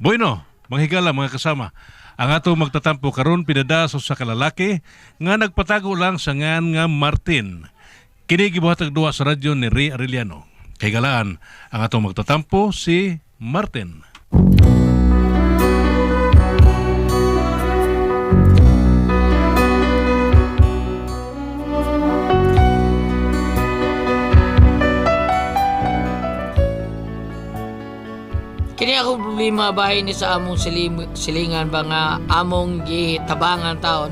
Bueno, manghigala mga kasama. Ang ato magtatampo karon pinadaso sa kalalaki nga nagpatago lang sa ngan nga Martin. Kini gibuhatag duwa sa radyo ni Ray Arellano. Kay galaan ang ato magtatampo si Martin. Kini ako problema bahay ni sa among silim, silingan ba nga among gitabangan taon.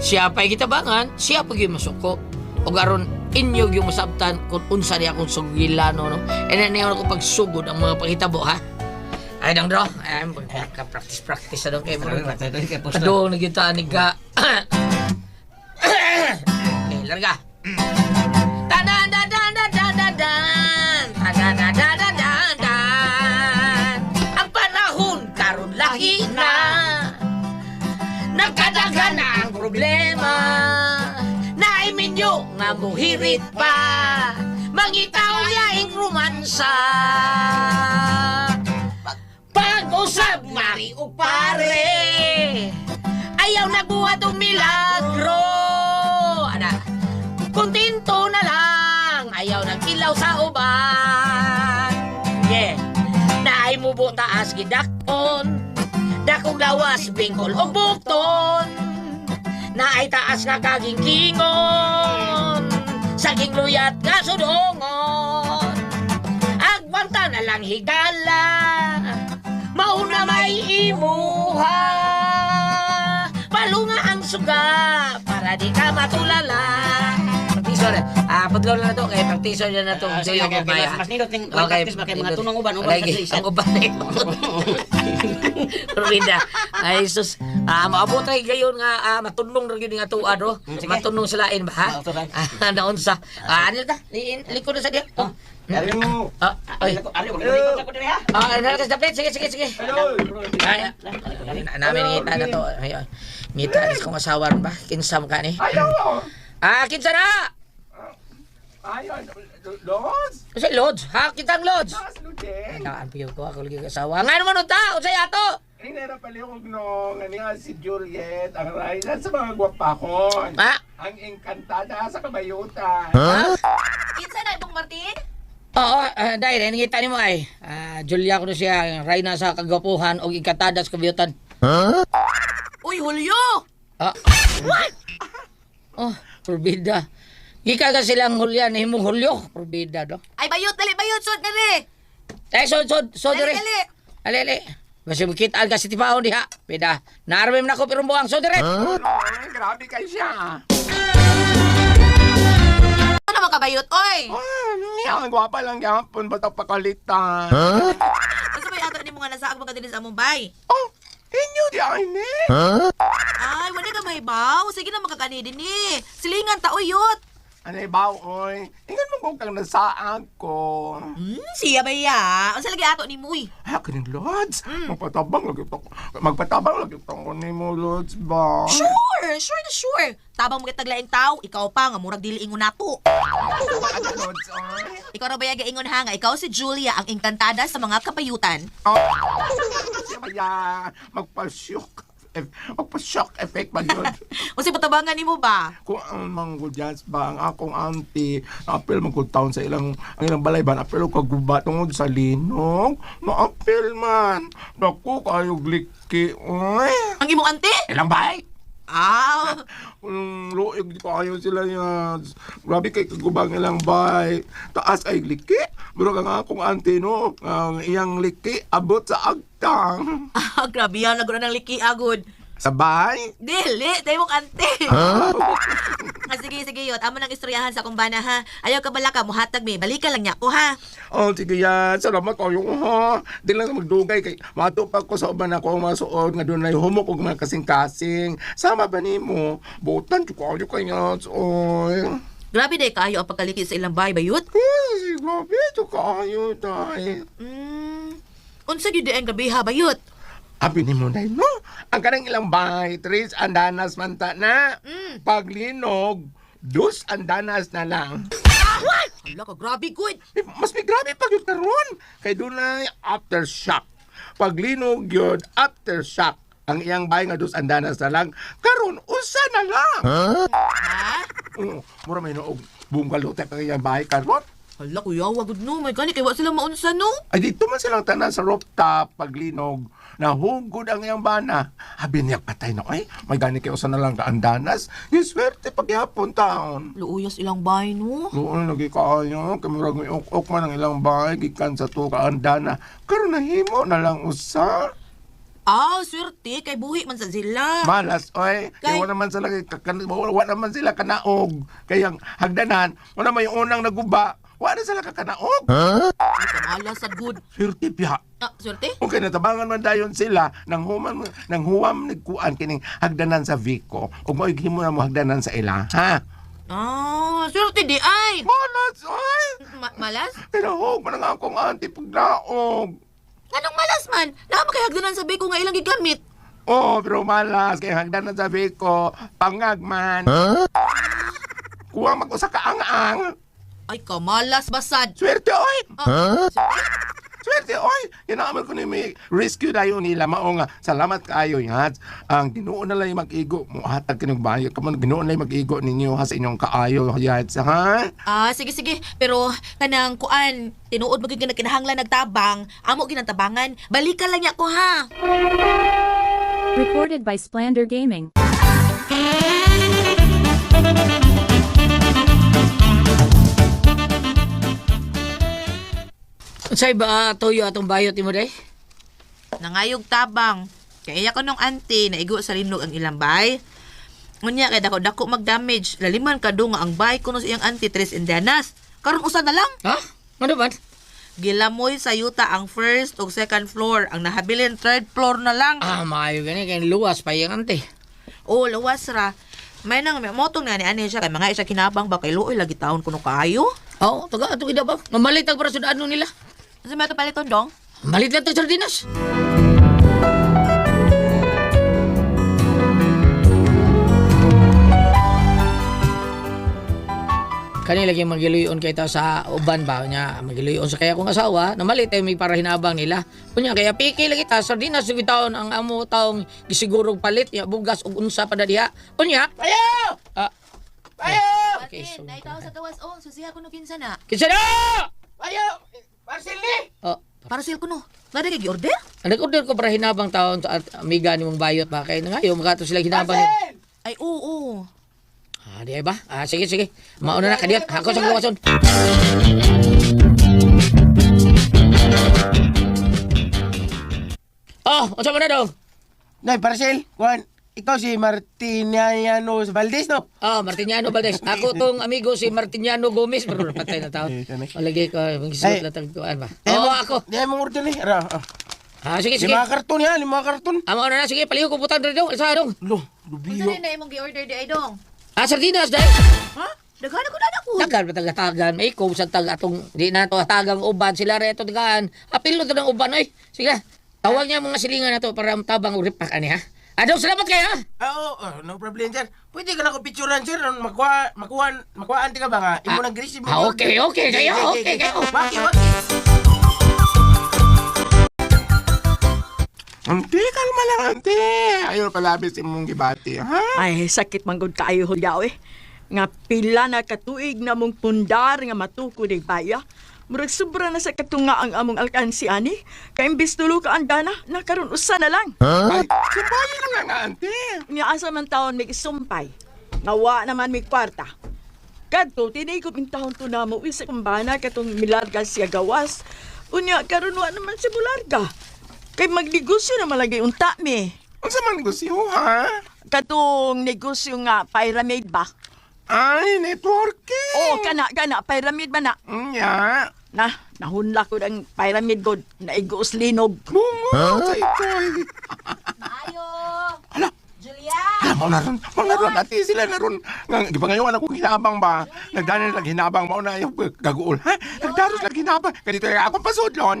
Siya pa'y gitabangan, siya pa masuko. O garon inyo yung masabtan kung unsa niya akong sugilano no. E na niya ako pagsugod ang mga panghitabo ha. Ay dang dro, ay ka practice practice ano kay mo. Kadong nagita ni ka. Eh, larga. Muhirit pa. Mangitaw laing romansa. Pag-usap, mari o pare. Ayaw nagbuhat o milagro. Ana, kontento na lang. Ayaw nagkilaw sa uban. Yeah. Naay mo bu taas gidakon. Dakong lawas, bingkol o bukton. Naay taas nga kaging kingon. Saging luyat nga. Agwanta na lang higala. Mauna may imuha. Palunga ang suga para di ka matulala. Na. Ah, paglaw na to kay partiso na na to. Ah, Dili sige, okay, kaya. mas nindot ning practice ba kay mga tunong uban, uban Lagi, kasi isa. ang uban ito. Rida. Ay, sus. Ah, maabot ay gayon nga ah, matunong ra gyud nga tuwa do. Mm, sige. Matunong sa lain ba ha? Ah. Ah, naunsa. Ah, ano ta? Liin, likod na sa diya. Oh. Ari mo. Ah, ay. Ari, sa ha. Ah, ay, na plate. Sige, sige, sige. Ay, na- namin ngita na to. Ay, ay. ngita is kong asawa ron ba? Kinsam ka ni. Ah, kinsa na! Ayaw! Los! Kasi Lods, ha? Kitang Lods. Taas lutin! Naan piyo ko ako lagi kasawa. Nga naman nun ta, unsay ato. Hinera palihog no, nga niya si Juliet, ang raylan sa mga gwapakon. Ha? Ang engkantada sa kabayutan. Kinsa na ibong Martin? Oo, uh, dahil nangita ni mo ay. Ah, Julia ko na siya, Rayna sa kagapuhan o ikatadas kabiyutan. Uy, Julio! Ah. Oh, purbida. Gika ka silang hulyan, himong hulyo. Purbida do. Ay, bayot, dali, bayot, sud, dali! Eh, sod, sod, sod, Dali, dire. dali! Ali, ali. Basta makita ka si tipaon diha. Pida. Naarmim na ko pero buang sod, dire. Ay, grabe kay siya. Ano naman ka bayot, oy! Ah, ang gwapa lang yapon, ba't ang pakalitan? Ano ba ato ni mga nasaag mga dinis sa Mumbai? Oh, inyo di ay ni. Ay, wala ka may baw. Sige na makakani din eh. Silingan ta, uyot! Ano ba, oy? Ingan mo kung kang nasaag ko. Hmm, siya ba ya? Ang lagi ato ni Muy. Ah, kaning Lods. Magpatabang lagi to. Magpatabang lagi to ko ni mo, Lods ba? Sure, sure na sure. Tabang mga taglaing tao, ikaw pa nga murag dili ingon nato. Lods, oy? Ikaw ra ba yaga ingon ha nga ikaw si Julia ang engkantada sa mga kapayutan. Oh, siya ba ya? Magpa-shock. Magpa-shock effect ba yun? Unsa patabangan nimo ba? Kung ang mga jazz ba, ang akong auntie, na-apel man taon sa ilang, ang ilang balay ba, na-apel ko kaguba tungod sa linog. Na-apel man. Naku, kayog liki. Uy, Ang imong ante? ilang bay? Ah, Kung luig pa kayo sila yan. Grabe kay kagubang ilang bay. Taas ay liki. Pero ang akong auntie, no, ang iyang liki, abot sa agtang. ah grabe yan. Naguna ng liki agod. Sabay? Dili, tayo mong ante. Ah, sige, sige, yot. Amo nang istoryahan sa kumbana, ha? Ayaw ka bala ka, muhatag me. Balikan lang niya ko, ha? Oh, sige yan. Salamat kayo, ha. Di lang magdugay kay matupag ko sa uban ako ang masuod nga doon na humok og mga kasing-kasing. Sama ba ni mo? Butan ko kayo kanya. Oy. Grabe day kayo ang pagkaliki sa ilang bahay, bayot. Ay, grabe ito kayo, tay. Hmm, unsa gyud di ang gabi, ha, bayot? Abi ni mo day, no? Ang kanang ilang bahay, Tris, andanas man ta na. Mm. Paglinog, dus andanas na lang. Hala ka, grabe good. Eh, Mas may grabe pag yung karon. Kay doon na aftershock. paglinog yun aftershock ang iyang bahay nga dos andanas na lang karon usa na lang Ha? Oo, mura may noog bungalote ang iyang bahay karon Hala, kuya, wagod no. May gani, kaya wa sila maunsa, no? ay dito man silang tanan sa rooftop paglinog nahugod ang iyang bana habi niya patay na ay may gani kayo sa na lang ka andanas giswerte paghapon taon Luuyas ilang bahay, no? Doon lagi kaayo, kamurag may ok man ang ilang bahay, gikan sa to kaandana. Karon nahimo na lang usa. Ah, swerte. Kay buhi man sa sila. Malas, oy. Kaya Kay- wala naman sila, kakan- wala naman sila kanaog. Kaya ang hagdanan, wala may unang naguba, wala sila kakanaog. Ay, kamala sa good. Swerte piya. Ah, swerte? Kaya natabangan man dayon sila, nang human, nang huwam nagkuan kining hagdanan sa Vico, ug mo himo na mo hagdanan sa ila, ha? Ah, swerte di ay. Malas, oy. Ma- malas? Kinahog man ang akong auntie pagnaog. Anong malas man? Naman kay hagdanan sabi ko nga ilang gigamit. Oh, pero malas. Kaya hagdan na sabi ko, pangagman. Kuha mag usa ka ang-ang. Ay, kamalas basad. Swerte, oy! Ah, swerte? Swerte, oy! Yan ko ni may rescue dayo nila. Mao nga, salamat kaayo yan. Ang ginuon na lang mag-igo. Mo hatag kinong bayo. Kamon ginuon na lang mag-igo ninyo ha sa inyong kaayo. Yan, ha? Ah, sige sige. Pero kanang kuan, tinuod magig na kinahanglan nagtabang, amo ginatabangan. Balikan lang niya ko ha. Recorded by Splander Gaming. Say ba toyo atong bayot imo day? Nangayog tabang. Kaya ko nung auntie na igo sa linog ang ilang bay. Ngunya kay dako dako mag-damage. Laliman ka nga ang bay kuno sa iyang auntie Tres Indianas. Karon usa na lang. Ha? Ano ba? Gilamoy sa yuta ang first ug second floor. Ang nahabilin third floor na lang. Ah, maayo gani kay luwas pa yung ante. Oh, lawas ra. May nang may motong na ni ani siya kay mga isa kinabang ba kay luoy lagi taon kuno kaayo. Oh, taga ato ida ba? Mamalit ang para ano nila. Sa may paliton dong? Malit lang to sardinas. Kani lagi magiluyon kay ta sa uban ba nya magiluyon sa kaya kong asawa na malit ay may para hinabang nila. Kunya kaya piki lagi ta sardinas sige taon ang amo taong gisiguro palit ya bugas ug unsa pa da diha. Kunya ayo. Ah, Okay, so- tao sa tawas on, susiha kuno kinsa na. kinsa na? Ayo! Parcel ni! Oh, Para sil kuno. Nari kay order? Nag-order ko para hinabang taon sa amiga ni mong bayot ba kay ngayon makato sila hinabang. Parcel! Ay oo. Ah, di ay ba? Ah, sige sige. Mauna na kadiot. Ako sa gawason. Oh, unsa man na daw? Nay, parcel! Juan, ikaw si Martiniano Valdez, no? Oh, Martiniano Valdez. Ako tong amigo si Martiniano Gomez, pero patay na tanay. Malagay ko, magsuot na tagtuan ba? Eh, Oo, mo- ako. Di mo order ni. Ara, ah. Ah, sige sige. Lima karton yan, lima karton. Amo na na sige, paliho ko putan daw. Sa dong. Lo, lubiyo. na imong gi-order di ay dong? Ah, sardinas dai. Ha? Daghan ko na ko. Tagal pa taga-tagan. May ikaw sa tag atong di na to tagang uban sila reto tagaan. Apil to ng uban oy. Sige. Tawag niya mga silingan na to para tabang uripak ani ha. Adaw salamat kay ha. Ah, oo, oh, no problem, sir. Pwede ka na ko picturean, sir. Makuha, makuha, makuhaan ka ba nga? Imo nang grease mo. Ah, okay, okay, kayo, okay, kayo. Waki, waki. Ante, kalma lang, ante. Ayaw palabis imong gibati, ha? Ay, sakit man gud kaayo hulyaw eh. Nga pila na katuig na mong pundar nga matukod ng baya. Murag sobra na sa katunga ang among alkansi ani. Kay imbis tulo ka andana, nakaroon usa na lang. Ay, sumbaya na nga nga, ante. Nga asa man taon may isumpay. Nawa naman may kwarta. Kadto, tinikot ng taon to na mo isa kumbana katong milarga siya gawas. Unya, karon wa naman si Bularga. Kay magnegosyo na malagay unta mi. Unsa man gusto, ha? Katong negosyo nga pyramid ba? Ay, networking. Oo, kana, kana, pyramid ba na? Nya. Na, nahunla ko ng pyramid god na igos linog. Bungo sa itoy. Ayo. Hala. Julia. Alam mo na ron, mga ron, ati sila na ron. Nga, gipangayon ako hinabang ba? Nagdanan lang hinabang mo na yung gaguol, ha? Nagdaros lang hinabang. Ganito yung akong pasudlon.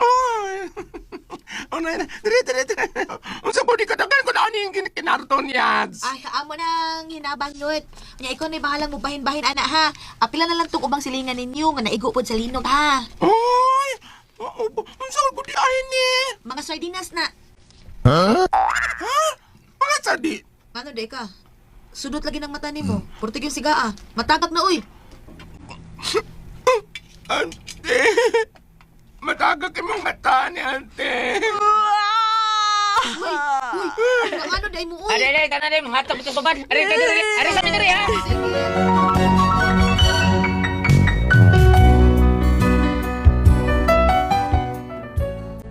Ay! Oh, na, dire, dire, dire. Unsa mo di katagan ko na ano yung kin- kinarton yads? Ay, amo nang hinabang yun. Nya ikaw na bahalang mo bahin-bahin ana ha. Apila na lang tong ubang silingan ninyo nga naigo pod sa linog ha. Oy! Unsa ko di ay ni? Mga sardinas na. Mga sadi. Ano, day ka? Sudot lagi ng mata ni mo. Portig yung sigaa. Matagak na, uy. Ante. Matagak imong mata ni ante. Uy, ang ano, day mo, uy. Aray, aray, tanan aray, mga hatag ito sa ban. Aray, aray, aray, aray, sa minari, ha?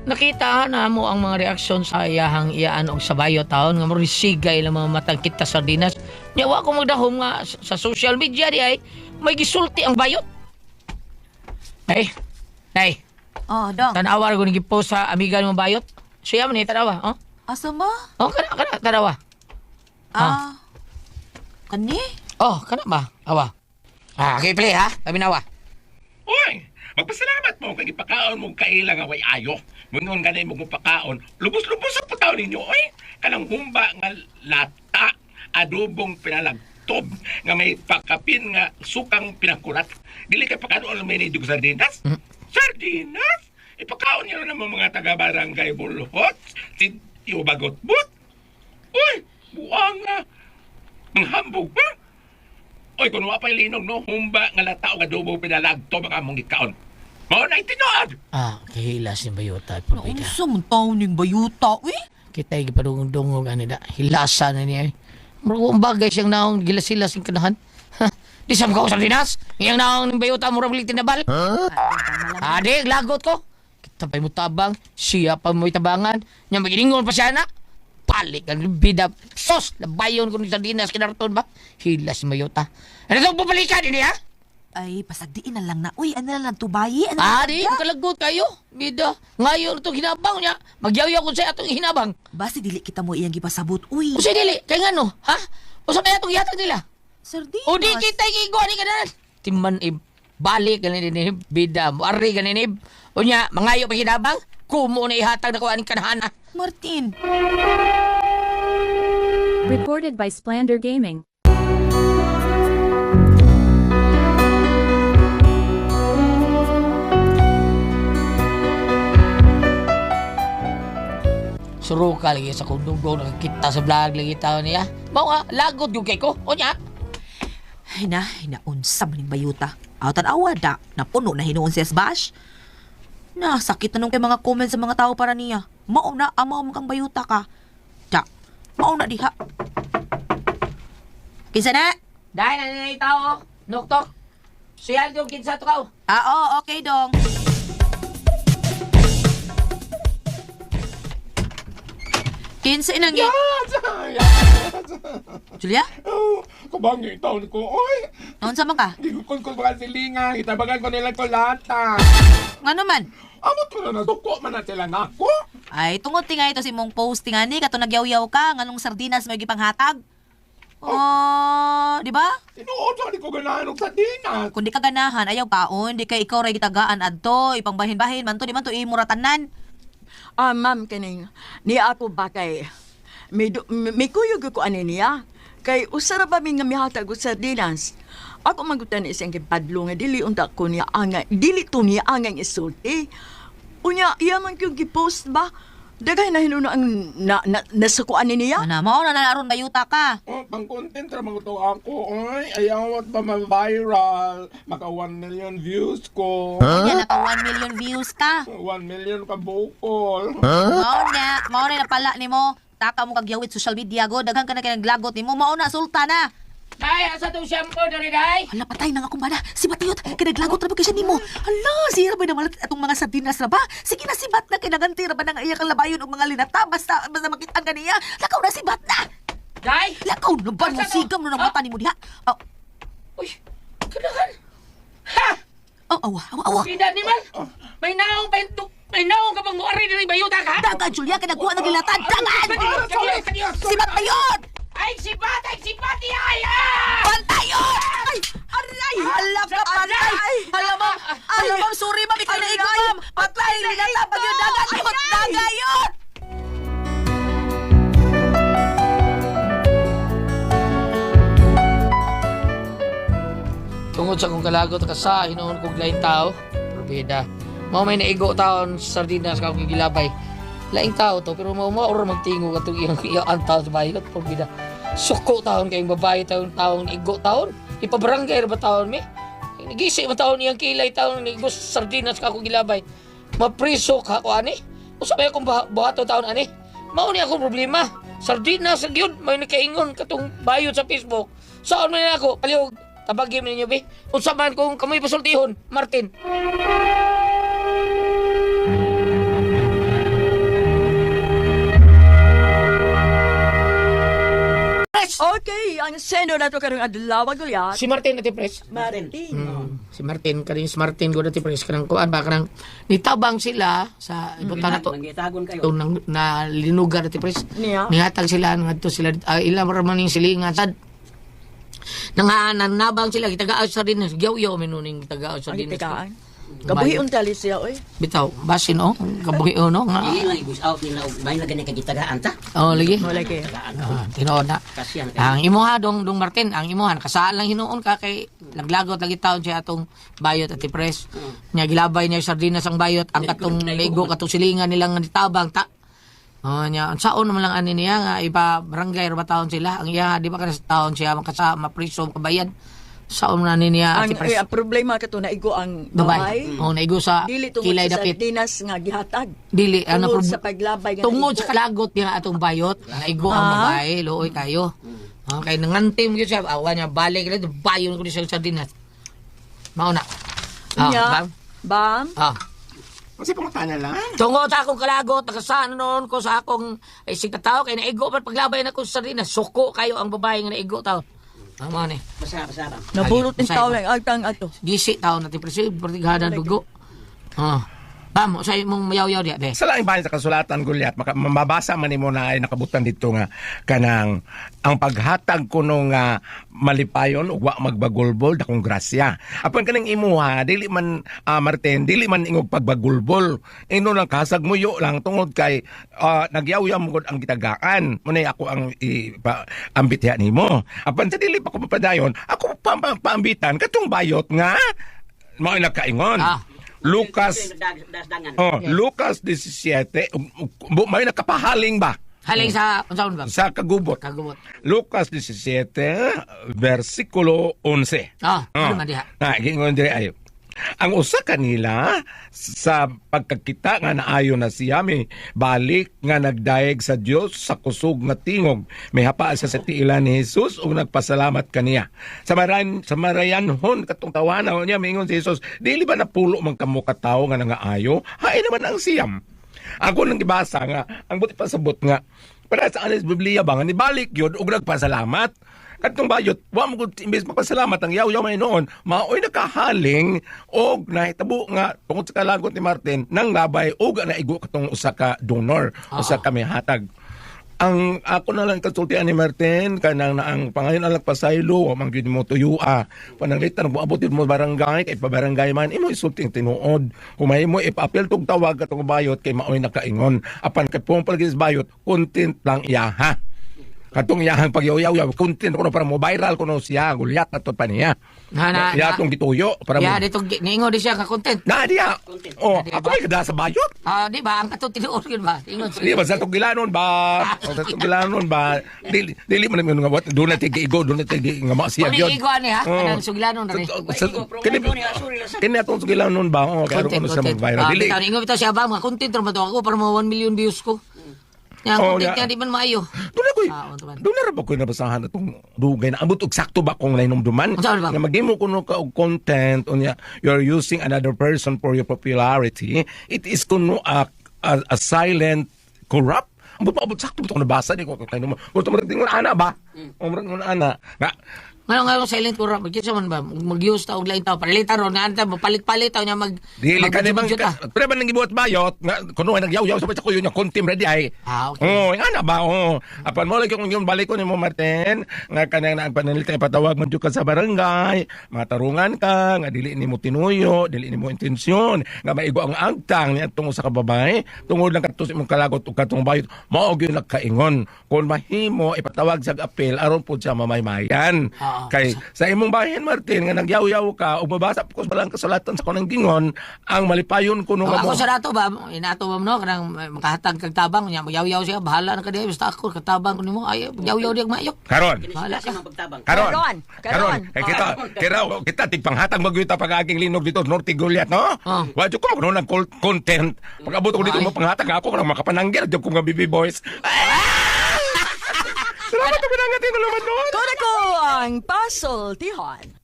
Nakita na mo ang mga reaksyon sa iyahang iyaan og sa bayo taon nga mo risigay lang mga matang kita sardinas. Nyawa ko magdahom nga sa- sa social media di ay may gisulti ang bayot. Ay, ay, Oh, dong. tanawa ko ni gipost sa amiga mo bayot. Siya man ni tanawa, oh? Asa ba? Oh, kana kana tanawa. Ah. Kani? Oh, kana ba? Awa. Ah, okay, play ha. Kami nawa. Uy, magpasalamat mo kay ipakaon mong kaila nga way ayo. Ngungon ganay mo pakaon, lubos-lubos ang pataw ninyo, oy. Kanang humba nga lata, adobong pinalagtob, nga may pakapin nga sukang pinakurat. Dili kay pakaon ang may nidug sardinas. Sardinas? Ipakaon niyo naman mga taga-barangay Bulhot, si Tio Bagotbot. Uy, buwang nga. Manghambog pa. Oy, kung wapay linog, no, humba nga lata o adobo pinalagtob ang among ikaon. Mao na itinood! Ah, kahilas ni Bayota. Naunsa man taon ning bayuta, uy. Kita yung gipadungong-dungong ano da. Hilasa na niya. Muro kong bagay siyang naong gilas-hilas yung kanahan. Ha, Di sam ko sa dinas. Iyang naong ng Bayota mura balik tinabal. Adi, lagot ko. Kita pa'y mo tabang. Siya pa mo'y tabangan. Nya maginingon pa siya na. Palik ang bida. Sos! Labayon ko ni sardinas kinarton ba? Hilas ni Bayota. Ano itong pupalikan ini ha? Ay, pasagdiin na lang na. Uy, ano na lang tubayi? Ano Adi, kalagot kayo. Bida. Ngayon itong hinabang niya. Magyaw-yaw ko sa atong hinabang. Basi dili kita mo iyang gipasabot, uy. Usa dili, kay ngano, ha? Usa kaya itong yatag nila? Sardinas. O di kita igwa ni kanan. Timman ib balik ganin ni bida mo ari ganin ni. Unya mangayo pa hinabang. Kumo na ihatag na ko aning kanahana. Martin. Recorded by Splander Gaming. Suruka lagi sa kundugong nakakita sa vlog lagi tao niya. Mao nga lagot yung kay ko. Unya. Ay na, hinaunsa man ning bayuta. Awtan awada, napuno na hinuon si Bash. Na, sakit na nung kay mga comments sa mga tao para niya. Mao na, amaw mo kang bayuta ka. Da, mao na diha. Kinsa na? Dahil na nila tao. Nuktok. Siya yung kinsa to ka. Ah, oo, okay dong. Kinsa inang gi... Julia? Oh, kabangi taon ko, oy. Naunsa man ka? Gigukon ko mga silingan, itabagan ko nila ko lata. Nga naman? Amot ko na nasuko man na sila na ako. Ay, tungod ti nga ito si mong posting ani, kato nagyaw-yaw ka, nganong sardinas may gipanghatag. Oh, di ba? Tinuod sa ko ganahan og sardinas. Kung di ka ganahan, ayaw kaon, di ka ikaw ray gitagaan adto, ipangbahin-bahin, man to, di man to imuratanan. Ah, ma'am, kaning, ni ako ba kay, may, may kuyog ko ani niya. Kay usara ba mi nga mihatag og sardinas. Ako magutan ni isang kipadlo nga dili unta ko niya angay, dili to niya angay isulti. Unya, iya man kyung gipost ba? Dagay na hinuno ang na, na, nasukuan ni niya. Ana, mao na naron bayuta ka. Oh, pang content ra mga to ako, oy. Ayaw pa ma-viral. Maka 1 million views ko. Yan, naka 1 million views ka. 1 million ka bukol. Mao na, mao na napala ni mo. Taka mo kagyawit social media go, daghan ka na kay naglagot ni mo, mao na sultana. Dahil asa itong shampoo dali dahi. Hala, patay na nga akong bana. Si Batiyot, kinaglagot na ba siya ni mo? Hala, sira ba na malat atong mga sardinas na ba? Sige na, si Bat na kinaganti na ba nang iyak ang labayon og mga linata? Basta, basta makita ka niya. Lakaw na si Bat na! Dahi. Lakaw na ba mo? Sigam na ng mata ni mo diha. Oh, Uy, kanahan. Ha! oh, awa, awa, awa. Sida ni man. May naong pa yung may naong ka bang muari na yung bayuta ka? Dagan, Julia, kinagkuha ng gilata. Dagan! Si Batayot! Ay, si Bat! Ay, si Bat! Ay, ah! Pantayot! Ay! Aray! Hala ka, pantay! Hala, ma'am! Hala, ma'am, sorry, ma'am. Ikaw na ikaw, ma'am. Patay, linata pa yun. Dagayot! Dagayot! Tungod sa kong kalagot ka sa hinoon kong lain tao, probida. Mao may naigo taon sa sardinas ka akong gilabay. Laing tao to pero mao mao ra magtingo katong iyang iyang antaw sa bayot pabida. Suko taon kayong babae taon taon igo taon. Ipabarangay ra ba taon mi? Nagisi man taon iyang kilay taon ni Gus sardinas ka akong gilabay. Mapriso ka ko ani. Usa ba akong buhato taon ani? Mao ni akong problema. Sardinas sa gyud may nakaingon katong bayot sa Facebook. Saan man ako? Palihog. Tabagin ninyo be. Unsa man kung kamoy pasultihon, Martin. Pres! Okay, ang sendo na to karong adlaw gulyat. Si Martin ati Pres. Martin. Si Martin kanin si Martin ko dati Pres kanang kuan ba kanang nitabang sila sa ibutan na to. Mangitagon kayo. Itong nang, na linugar ati Pres. Niya. Nihatag sila ngadto sila uh, ilang ra man ning silingan sad. Nang nabang sila gitagaos sa dinas. Gyaw-yaw minuning gitagaos sa Ang dinas. Kabuhi untali siya, oy. Bitaw, basin oh. Kabuhi oh no nga. Dili lang i-push out nila og may na gani kagitagaan ta. Oh lagi. Mo lagi. Tagaan. Ah, tinuod na. Ang imuha dong dong Martin, ang imuhan kasaan lang hinuon ka kay laglagot lagi taon siya atong bayot at pres. Nya gilabay niya sardinas ang bayot, ang katong ligo katong silingan nilang nitabang ta. Oh nya saon naman lang ani niya nga iba barangay ra ba taon sila. Ang iya di ba sa taon siya makasama priso kabayad. Saon na ni niya Ang, eh, ang problema kato na igo ang Babay. babay. Oh naigo sa Dili tungod kilay sa dapit. sardinas nga gihatag. Dili ano Tungod prob- sa paglabay nga Tungod naigo. sa kalagot niya atong bayot, naigo ang Ah. babae, looy kayo. Okay, nangantim yun siya, awa niya, balik rin, bayon ko ni siya sa sardinas. Mauna. Ah, Nya. bam. Bam. Ah. Kasi pangutana lang. Tungod sa akong kalagot, nakasaan noon ko sa akong isig na tao, kay naigo man paglabay na ko sa sardinas, suko kayo ang babae nga naigo tao. Tama ni. Basa basa ba. Nabulot ng Ay, tao lang agtang ato. Gisi tao natin, pero siya, pertigahan dugo. Ah. Bam, sa mong mayaw-yaw diya, be. Sa laing bahin sa kasulatan Gulyat, maka, mabasa man nimo na ay nakabutan dito nga kanang ang paghatag kuno nga malipayon ug wa magbagulbol dakong grasya. Apan kaning imuha dili man ah, Martin, dili man ingog pagbagulbol. Ino lang kasag muyo lang tungod kay uh, nagyaw-yaw mo ang gitagaan. Munay ako ang ipa, ambitya nimo. Apan sa dili pa ko mapadayon, ako pa, pa, paambitan katong bayot nga mao nakaingon. Ah. Lucas Das dangan. Oh, Lucas 17, um, um, may nakapahaling ba Haling sa, unsaon ba? sa kagubot? Kagumot. Lucas 17, versikulo 11. Ah, Oh. ano man diha? Ah, gingon dire ayo. Ang usa kanila sa pagkakita nga naayo na siya may balik nga nagdaig sa Dios sa kusog nga tingog. May hapa siya sa tiilan ni Jesus ug nagpasalamat kaniya sa maran sa marayanhon katong tawanan niya mingon si Jesus dili ba napulo man kamo ka tawo nga nangaayo? Hay naman ang siyam. Ako nang gibasa nga ang buti pasabot nga para sa anis Biblia ba nga nibalik yun ug nagpasalamat Katong bayot, wa mo gud imbes magpasalamat ang yaw-yaw may noon, maoy nakahaling og nahitabo nga tungod sa kalagot ni Martin nang labay og naigo katong usa ka donor, usa ka may hatag. Ang ako na lang kasultian ni Martin kanang na ang pangayon alang pasaylo wa man gyud mo tuyua. Pananglitan mo abot mo barangay kay pa barangay man imo isulti ang tinuod. Kung mahimo ipapil tog tawag katong bayot kay maoy nakaingon. Apan kay pong palgis bayot, content lang iyaha katong iyahang pagyaw-yaw content kuno para mo viral kuno siya gulyat ato pa niya Na, na, ya na. tong gituyo para Ya, mo dito niingon di siya ka content. na diya oh Na, ako may kada sa bayot Ah, di ba? Ang katong tinuod yun ba? Ingon Di ba sa tugilanon ba? O sa tugilanon ba? Dili dili man nga wat doon na tigi igo, doon na tigi nga masiya gyud. iigo ani ha? Oo. Kanang sugilanon na rin. Kini kini atong tugilanon ba? Oh, Content, ko sa viral Ah, dili. ingon bitaw siya ba? Mga content to ako para mga 1 million views ko. Yang Oh, content ya. niya di man maayo. Doon na koy. Ah. Doon na ba koy nabasahan atong dugay na ambot og sakto ba kung lainom duman? Unsa ba? Nga magimo kuno ka og content unya you're using another person for your popularity. It is kuno a, a, a silent corrupt Ambot pa ambot sakto bitaw nabasa di ko kay mo. Mo to tingon ana ba? O mo ana. Nga Ngayon nga silent ko ra, magkita man ba? Mag-use ta og lain tao. Palitan ron nga anta palit-palit taw niya mag Dili ka ni bang ta. ba nang gibuhat bayot nga kuno ay nagyaw-yaw sa sa kuyo nya kontim ready ay. Ah, okay. Oh, nga na ba oh. Apan mo lagi kung yung balik ko ni mo Martin nga kanang nang pananilita ipatawag man jud ka sa barangay, matarungan ka nga dili nimo tinuyo, dili nimo intensyon nga maigo ang agtang ni atong usa ka babae tungod lang katus imong kalagot ug katong bayot mao gyud nagkaingon kung mahimo ipatawag sa apel aron pud sa mamaymayan. Ah. Kay sa imong bahin Martin nga nagyaw-yaw ka ug mabasa ko sa lang kasulatan sa kanang gingon ang malipayon ko nung ako mo. sa dato ba, inato ba mo no, kanang eh, makahatag kag tabang, nya magyaw-yaw siya, bahala na ka diya, basta ako, katabang ko nimo, ay, magyaw-yaw diya mayok. Karon. Bahala Kasi ka. mapagtabang. Karon. Karon, Karon. Kay kita kita kita tigpanghatag magyuta pag-aging linog dito Norte Goliath no. Oh. Wa jud ko magno ng col- content. Pag-abot ko dito mo panghatag ako kanang makapananggil jud ko nga BB boys. Salamat ang pinangatin ko naman doon. Kung ako ang puzzle, Tihon.